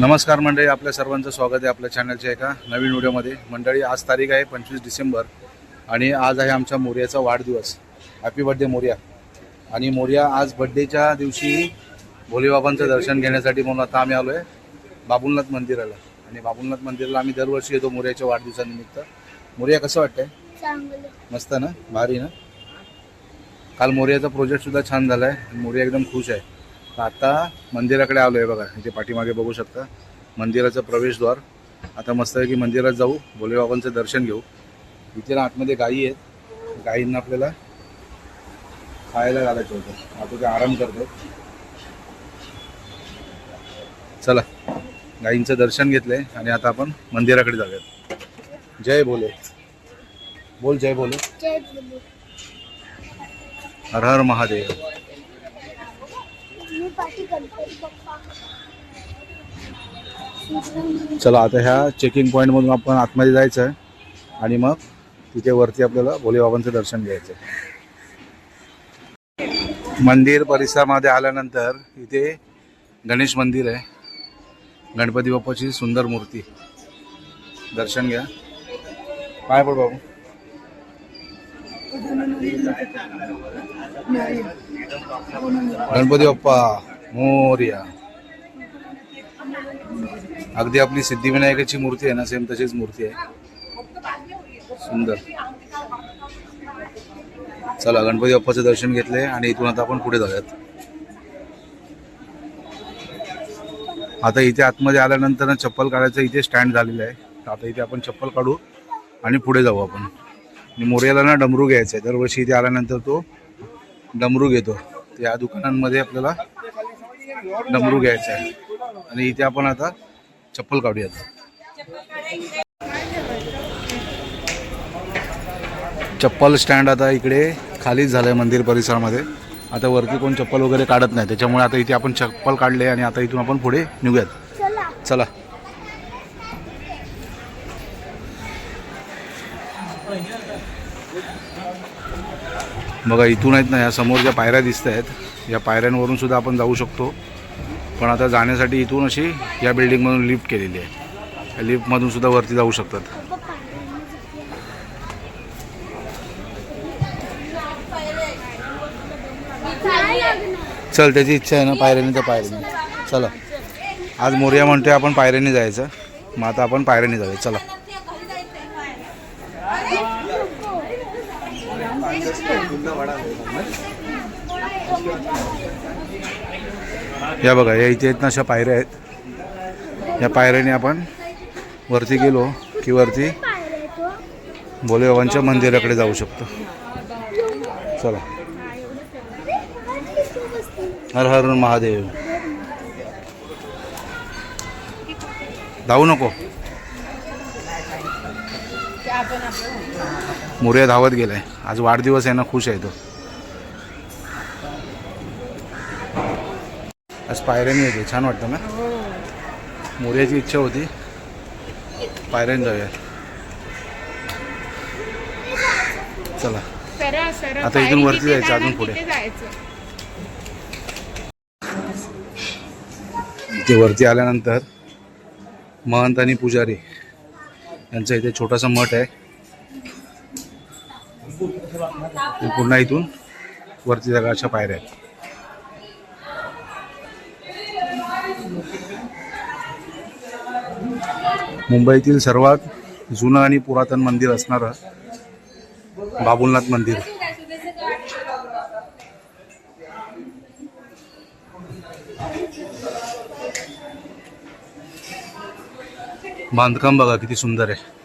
नमस्कार मंडळी आपल्या सर्वांचं स्वागत आहे आपल्या चॅनलच्या एका नवीन व्हिडिओमध्ये. मंडळी आज तारीख आहे पंचवीस डिसेंबर आणि आज आहे आमच्या मोर्याचा वाढदिवस. Happy birthday Morya. आणि मोर्या आज बड्डेच्या दिवशी भोलेबाबांचं दर्शन घेण्यासाठी म्हणून आता आम्ही आलो आहे बाबुलनाथ मंदिराला. आणि बाबुलनाथ मंदिराला आम्ही दरवर्षी येतो मोर्याच्या वाढदिवसानिमित्त. मोर्या कसं वाटतंय? मस्त ना? भारी ना? काल मोर्याचा प्रोजेक्ट सुद्धा छान झाला आहे मोर्या एकदम खुश आहे. आता मंदिराकडे आलो आहे बघा. इथे पाठीमागे बघू शकता. मंदिराचं प्रवेशद्वार. आता मस्त आहे की मंदिरात जाऊ. भोलेबाबांचं दर्शन घेऊ. इथे ना आतमध्ये गायी आहेत. गायींना आपल्याला खायला घालायचं होतं. आता ते आराम करतात. चला. गायींचं दर्शन घेतलंय आणि आता आपण मंदिराकडे जाऊयात. जय भोले. बोल जय भोले. जय बोलू हर हर महादेव. मी पाठी गणपती बाप्पा चला आता ह्या चेकिंग पॉईंटमधून आपण आतमध्ये जायचं आहे. आणि मग तिथे वरती आपल्याला भोलेबाबांचं दर्शन घ्यायचं आहे. मंदिर परिसरामध्ये आल्यानंतर इथे गणेश मंदिर आहे. गणपती बाप्पाची सुंदर मूर्ती. दर्शन घ्या. काय पड बाबू? गणपती बाप्पा मोर्या. अगदी आपली सिद्धिविनायकाची मूर्ती आहे ना सेम तशीच मूर्ती आहे. सुंदर. चला गणपती बाप्पाचं दर्शन घेतले आणि इथून आता आपण पुढे जाऊयात. आता इथे आतमध्ये आल्यानंतर ना चप्पल काढायचं इथे स्टँड झालेलं आहे. आता इथे आपण चप्पल काढू आणि पुढे जाऊ आपण. आणि मोर्याला ना डमरू घ्यायचा आहे दरवर्षी इथे आल्यानंतर तो डमरू घेतो. या दुकानांमध्ये आपल्याला डमरू घ्यायचा आहे. आणि इथे आपण आता चप्पल काढूयात चप्पल स्टँड आता इकडे खालीच झालं आहे मंदिर परिसरामध्ये. आता वरती कोण चप्पल वगैरे काढत नाही. त्याच्यामुळे आता इथे आपण चप्पल काढले आणि आता इथून आपण पुढे निघूयात. चला. बघा इथून आहेत ना या समोर ज्या पायऱ्या दिसत आहेत या पायऱ्यांवरून सुद्धा आपण जाऊ शकतो. पण आता जाण्यासाठी इथून अशी या बिल्डिंगमधून लिफ्ट केलेली आहे. या लिफ्टमधून सुद्धा वरती जाऊ शकतात. चल त्याची इच्छा आहे ना पायऱ्याने तर पायऱ्याने. चला. आज मोर्या म्हणतोय आपण पायऱ्याने जायचं. मग आता आपण पायऱ्याने जाऊया. चला. या बघा या इथे आहेत ना अशा पायऱ्या आहेत. या पायऱ्याने आपण वरती गेलो की वरती भोलेबाबांच्या मंदिराकडे जाऊ शकतो. चला. हर हर महादेव. धावू नको. मोर्या धावत गेलाय. आज वाढदिवस आहे ना खुश आहे तो. आज पायऱ्याने येते छान वाटतं ना? मोर्याची इच्छा होती. पायऱ्याने जाऊया चला. आता इथून वरती जायचं, अजून पुढे. इथे वरती आल्यानंतर महंत आणि पुजारी यांचा इथे छोटासा मठ आहे. पुन्हा इथून वरती जागा अशा पायऱ्या आहेत. मुंबईतील सर्वात जुनं आणि पुरातन मंदिर असणारं बाबुलनाथ मंदिर. बांधकाम बघा किती सुंदर आहे.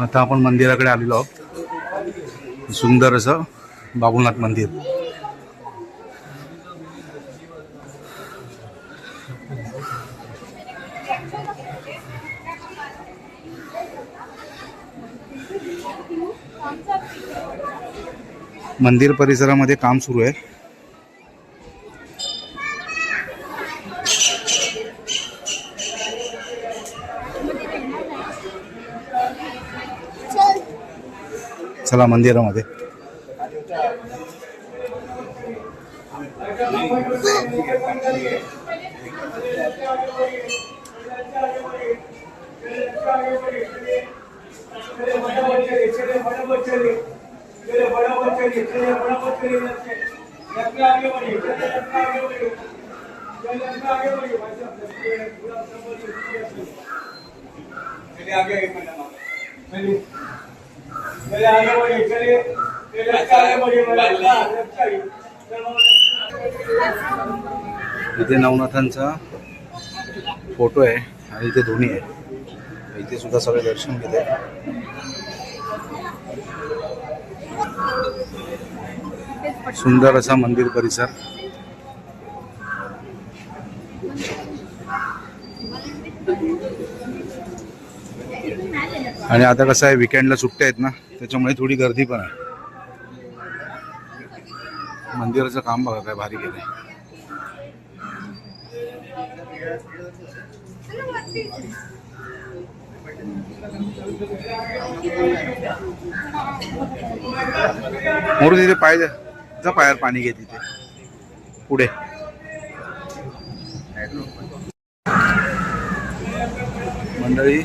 आता आपण मंदिराकडे आलेलो आहोत. सुंदर असं बाबुलनाथ मंदिर. मंदिर परिसरामध्ये काम सुरू आहे. चला मंदिरामध्ये. चलिए आगे आगे इथे नवनाथांचा फोटो आहे आणि इथे धोनी आहे. इथे सुद्धा सगळे दर्शन घेते सुंदर असा मंदिर परिसर. आणि आता कसं आहे विकेंडला सुट्ट्या आहेत ना त्याच्यामुळे थोडी गर्दी पण आहे. मंदिराचं काम बघा काय भारी केलं मोरू तिथे पाय जा पायावर पाणी घे तिथे. पुढे. मंडळी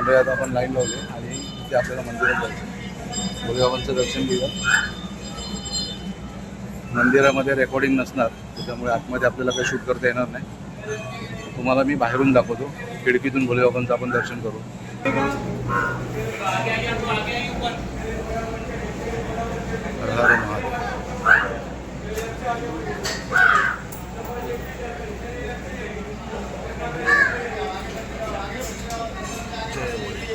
मंडळात आपण लाईन लावली आणि ते आपल्याला मंदिरात जायचं भोलेबाबांचं दर्शन घेऊया. मंदिरामध्ये रेकॉर्डिंग नसणार त्याच्यामुळे आतमध्ये आपल्याला काही शूट करता येणार नाही. तुम्हाला मी बाहेरून दाखवतो. खिडकीतून भोलेबाबांचं आपण दर्शन करू. हर हर महादेव जय भोले.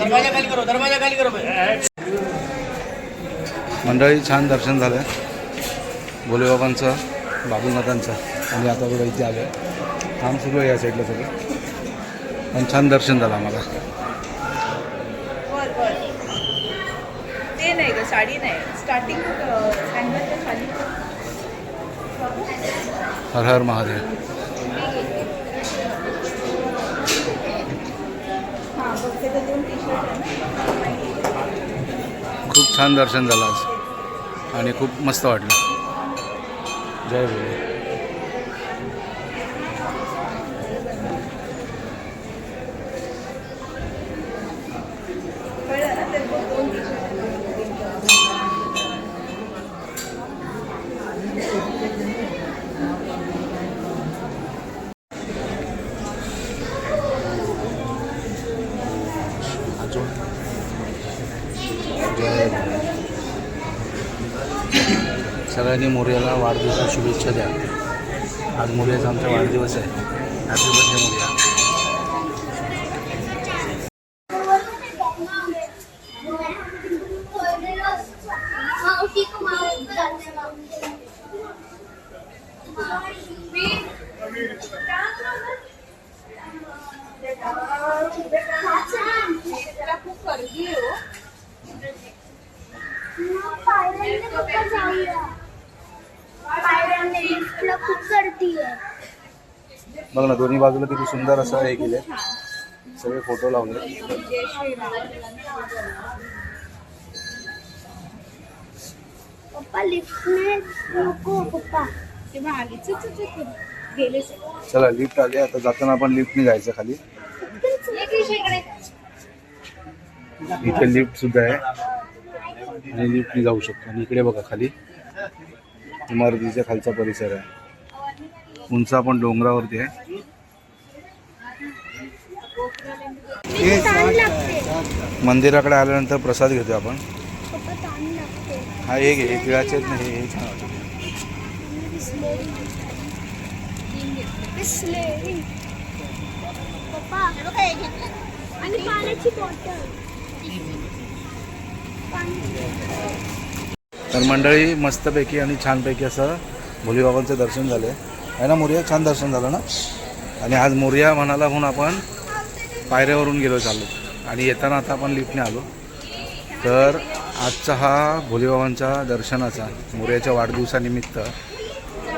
दरवाजा खाली करो दरवाजा खाली करो मंडळी छान दर्शन झालं भोलेबाबांचं बाबुनाथांचं आणि आता बघा इथे आलं आहे काम सुरू आहे या साईडला सगळं. पण छान दर्शन झालं आम्हाला. ते नाही ग साडी नाही. स्टार्टिंग हर हर महादेव. आहे खूप छान दर्शन झालं आज. आणि खूप मस्त वाटलं. जय भोले कळलं ना ते बघ, दोन टी शर्ट अजून जय भोले सगळ्यांनी मोर्याला वाढदिवसाच्या शुभेच्छा द्या. आज मोर्याचा आमचा वाढदिवस आहे. Happy birthday Morya. खूप तुला खूप आहे. बघ ना दोन्ही बाजूला किती सुंदर असं हे केले सगळे फोटो लावले. जय श्रीराम पप्पा लिफ्ट ने नको पप्पा. तेव्हा आली. चल. गेले लिफ्ट आली. आता जाताना आपण लिफ्टने जायचं खाली. इकडे. इथे लिफ्ट सुद्धा आहे. आणि लिफ्टने जाऊ शकतो. आणि इकडे बघा खाली. इमारतीच्या खालचा परिसर आहे. उंच आपण डोंगरावरती आहे. मंदिराकडे आल्यानंतर प्रसाद घेतो आपण. हा हे घे हे तिळाचे आहेत ना हे हे छान वाटतं. तर मंडळी मस्तपैकी आणि छानपैकी असं भोलीबाबांचं दर्शन झालं. आहे ना मोर्या? छान दर्शन झालं ना? आणि आज मोर्या म्हणाला म्हणून आपण पायऱ्यावरून गेलो चाललो. आणि येताना आता आपण लिफ्टने आलो. तर आजचा हा भोलेबाबांच्या दर्शनाचा मोर्याच्या वाढदिवसानिमित्त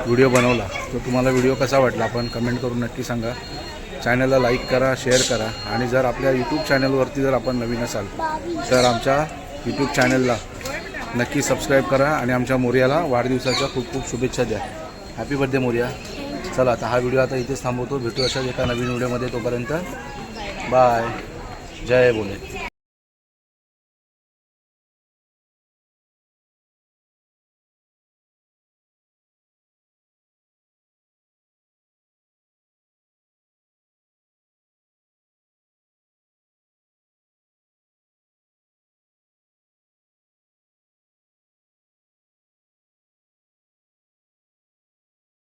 व्हिडिओ बनवला. तो तुम्हाला व्हिडिओ कसा वाटला आपण कमेंट करून नक्की सांगा. चॅनलला लाईक करा शेअर करा. आणि जर आपल्या यूट्यूब चॅनलवरती जर आपण नवीन असाल तर आमच्या यूट्यूब चॅनलला नक्की सबस्क्राईब करा आणि आमच्या मोर्याला वाढदिवसाच्या खूप खूप शुभेच्छा द्या. Happy birthday Morya. चला आता हा व्हिडिओ आता इथेच थांबवतो. भेटू अशाच एका नवीन व्हिडिओमध्ये तोपर्यंत. बाय जय बोले.